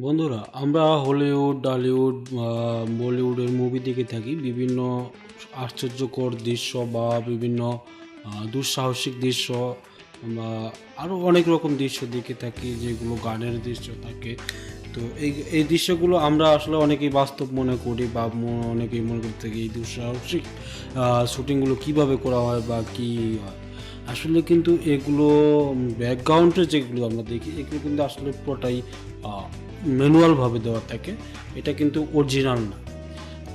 বন্ধুরা আমরা Hollywood Tollywood আহ, বলিউডের মুভি দেখে থাকি। বিভিন্ন আশ্চর্যকর দৃশ্য বা বিভিন্ন দুঃসাহসিক দৃশ্য বা আরও অনেক রকম দৃশ্য দেখে থাকি যেগুলো গানের দৃশ্য থাকে। তো এই এই দৃশ্যগুলো আমরা আসলে অনেকেই বাস্তব মনে করি বা অনেকেই মনে করতে থাকি এই দুঃসাহসিক শ্যুটিংগুলো কীভাবে করা হয় বা কী হয়। আসলে কিন্তু এগুলো ব্যাকগ্রাউন্ডে যেগুলো আমরা দেখি, এগুলো কিন্তু আসলে পুরোটাই ম্যানুয়ালভাবে দেওয়া থাকে। এটা কিন্তু অরিজিনাল না।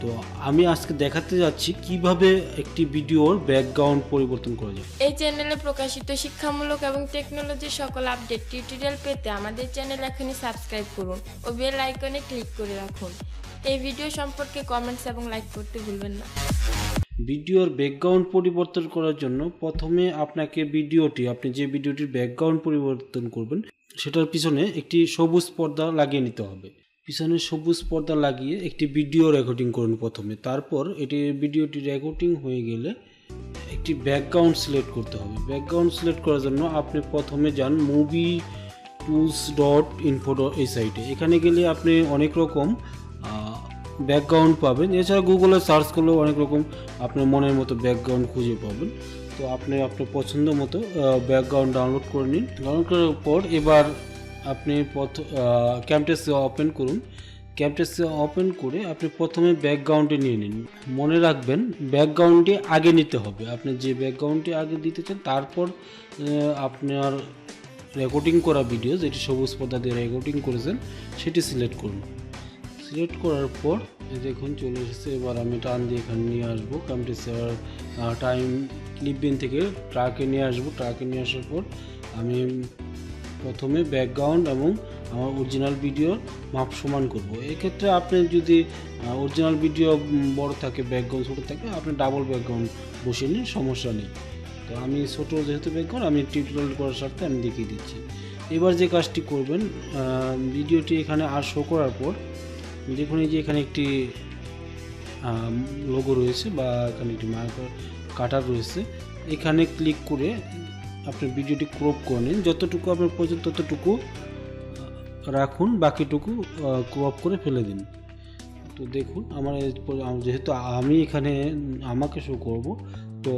তো আমি আজকে দেখাতে যাচ্ছি কীভাবে একটি ভিডিওর ব্যাকগ্রাউন্ড পরিবর্তন করা যায়। এই চ্যানেলে প্রকাশিত শিক্ষামূলক এবং টেকনোলজির সকল আপডেট টিউটোরিয়াল পেতে আমাদের চ্যানেল এখনই সাবস্ক্রাইব করুন ও বেল আইকনে ক্লিক করে রাখুন। এই ভিডিও সম্পর্কে কমেন্টস এবং লাইক করতে ভুলবেন না। ভিডিওর ব্যাকগ্রাউন্ড পরিবর্তন করার জন্য প্রথমে আপনাকে ভিডিওটি, আপনি যে ভিডিওটির ব্যাকগ্রাউন্ড পরিবর্তন করবেন, সেটার পিছনে একটি সবুজ পর্দা লাগিয়ে নিতে হবে। পিছনে সবুজ পর্দা লাগিয়ে একটি ভিডিও রেকর্ডিং করুন প্রথমে। তারপর এটি ভিডিওটি রেকর্ডিং হয়ে গেলে একটি ব্যাকগ্রাউন্ড সিলেক্ট করতে হবে। ব্যাকগ্রাউন্ড সিলেক্ট করার জন্য আপনি প্রথমে যান মুভি টুলস ডট ইনফো এই সাইটে এখানে গেলে আপনি অনেক রকম ব্যাকগ্রাউন্ড পাবেন। এছাড়া গুগলে সার্চ করলেও অনেক রকম আপনার মনের মতো ব্যাকগ্রাউন্ড খুঁজে পাবেন। তো আপনি আপনার পছন্দ মতো ব্যাকগ্রাউন্ড ডাউনলোড করে নিন। ডাউনলোড করার পর এবার আপনি প্রথম ক্যামটেসে ওপেন করুন। ক্যামটেসে ওপেন করে আপনি প্রথমে ব্যাকগ্রাউন্ডে নিয়ে নিন। মনে রাখবেন ব্যাকগ্রাউন্ডটি আগে নিতে হবে। আপনি যে ব্যাকগ্রাউন্ডটি আগে দিতে চান, তারপর আপনার রেকর্ডিং করা ভিডিও যেটি সবুজ পর্দা দিয়ে রেকর্ডিং করেছেন, সেটি সিলেক্ট করুন। সিলেক্ট করার পর দেখুন চলে এসেছে। এবার আমি টান দিয়ে এখানে নিয়ে আসব। কম্পিউটার টাইম ক্লিপবিন থেকে ট্রাকে নিয়ে আসব। ট্রাকে নিয়ে আসার পর আমি প্রথমে ব্যাকগ্রাউন্ড এবং আমার অরিজিনাল ভিডিওর মাপ সমান করব। এক্ষেত্রে আপনি যদি অরিজিনাল ভিডিও বড় থাকে ব্যাকগ্রাউন্ড ছোটো থাকে, আপনি ডাবল ব্যাকগ্রাউন্ড বসিয়ে নিন, সমস্যা নেই। তো আমি ছোটো যেহেতু ব্যাকগ্রাউন্ড আমি টিউটোরিয়াল করার সাথে আমি দেখিয়ে দিচ্ছি। এবার যে কাজটি করবেন ভিডিওটি এখানে আর শো করার পর দেখুন এই যে এখানে একটি লোগো রয়েছে বা এখানে একটি মার্কার কাটার রয়েছে। এখানে ক্লিক করে আপনি ভিডিওটি ক্রপ করে নিন। যতটুকু আপনার প্রয়োজন ততটুকু রাখুন, বাকিটুকু ক্রপ করে ফেলে দিন। তো দেখুন, আমার যেহেতু আমি এখানে আমাকে শো করব, তো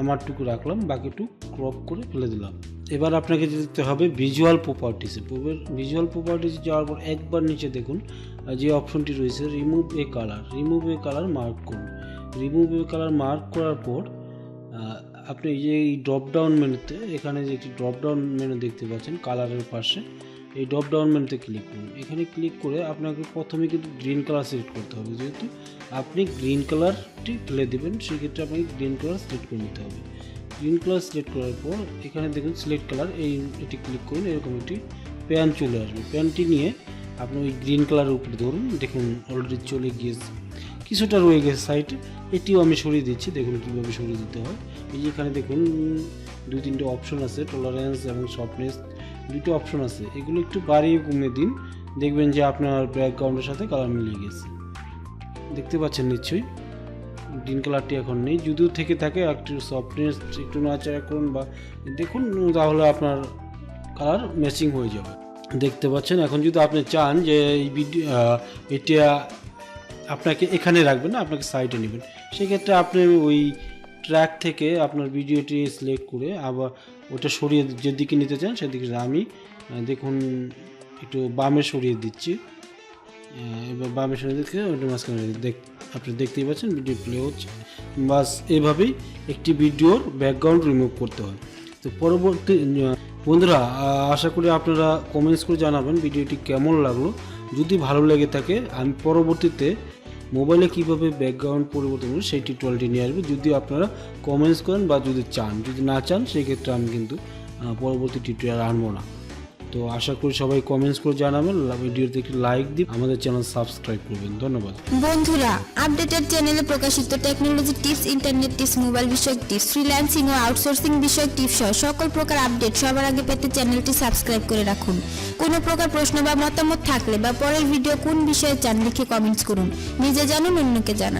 আমারটুকু রাখলাম, বাকিটুকু ক্রপ করে ফেলে দিলাম। এবার আপনাকে যেতে হবে ভিজুয়াল প্রপার্টিসে ভিজুয়াল প্রপার্টিস যাওয়ার পর একবার নিচে দেখুন যে অপশনটি রয়েছে remove a colour remove a colour mark করুন। রিমুভ এ কালার মার্ক করার পর আপনি যে এই ড্রপ ডাউন মেনুতে এখানে যে একটি ড্রপ ডাউন মেনু দেখতে পাচ্ছেন কালারের পাশে, এই ড্রপ ডাউন মেনুতে ক্লিক করুন। এখানে ক্লিক করে আপনাকে প্রথমে কিন্তু গ্রিন কালার সিলেক্ট করতে হবে। যেহেতু আপনি গ্রিন কালারটি ফেলে দেবেন, সেক্ষেত্রে আপনাকে গ্রিন কালার সিলেক্ট করে নিতে হবে। গ্রিন কালার সিলেক্ট করার পর, এখানে দেখুন সিলেক্ট কালার এই এটি ক্লিক করুন, এরকম একটি প্যান চলে আসবে। প্যানটি নিয়ে আপনি ওই গ্রিন কালারের উপরে ধরুন, দেখুন অলরেডি চলে গিয়েছে। কিছুটা রয়ে গেছে সাইডে এটিও আমি সরিয়ে দিচ্ছি, দেখুন কীভাবে সরিয়ে দিতে হয়। এই যে এখানে দেখুন, দুই তিনটে অপশন আছে টলারেন্স এবং সফটনেস দুটো অপশন আছে। এগুলো একটু বাড়িয়ে কমিয়ে দিন, দেখবেন যে আপনার ব্যাকগ্রাউন্ডের সাথে কালার মিলিয়ে গেছে। দেখতে পাচ্ছেন নিশ্চয়ই? গ্রিন কালারটি এখন নেই। যদিও থেকে থাকে একটু সফটনেস একটু নাচাড়া করুন বা দেখুন তাহলে আপনার কালার ম্যাচিং হয়ে যাবে। দেখতে পাচ্ছেন, এখন যদি আপনি চান যে এই ভিডিও এটা আপনাকে এখানে রাখবেন না, আপনাকে সাইডে নেবেন। সেক্ষেত্রে আপনি ওই ট্র্যাক থেকে আপনার ভিডিওটি সিলেক্ট করে আবার ওটা সরিয়ে যেদিকে নিতে চান, সেদিকে আমি দেখুন, একটু বামে সরিয়ে দিচ্ছি। এবার বামে সরিয়ে দিচ্ছে ওটা মাঝখানে দেখ, আপনি দেখতেই পাচ্ছেন ভিডিও প্লে হচ্ছে। বাস এভাবেই একটি ভিডিওর ব্যাকগ্রাউন্ড রিমুভ করতে হয়। তো পরবর্তী, বন্ধুরা আশা করি আপনারা কমেন্টস করে জানাবেন ভিডিওটি কেমন লাগল। যদি ভালো লেগে থাকে, আমি পরবর্তীতে মোবাইলে কীভাবে ব্যাকগ্রাউন্ড পরিবর্তন করবেন সেই টিউটোরিয়ালটি নিয়ে আসবে। যদি আপনারা কমেন্টস করেন বা যদি চান, যদি না চান, সেই ক্ষেত্রে আমি কিন্তু পরবর্তী টিউটোরিয়াল আনব না। তো আশা করি সবাই কমেন্টস করে জানাবেন, ভিডিওতে একটি লাইক দিন আমাদের চ্যানেল সাবস্ক্রাইব করবেন। ধন্যবাদ। বন্ধুরা আপডেটেড চ্যানেলে প্রকাশিত technology tips internet tips mobile বিষয়ক টিপস ফ্রিল্যান্সিং ও আউটসোর্সিং বিষয়ক টিপস সহ সকল প্রকার আপডেট সবার আগে পেতে চ্যানেলটি সাবস্ক্রাইব করে রাখুন। কোনো প্রকার প্রশ্ন বা মতামত থাকলে বা পরের ভিডিও কোন বিষয়ে চান লিখে কমেন্টস করুন। নিজে জানুন, অন্যকে জানান।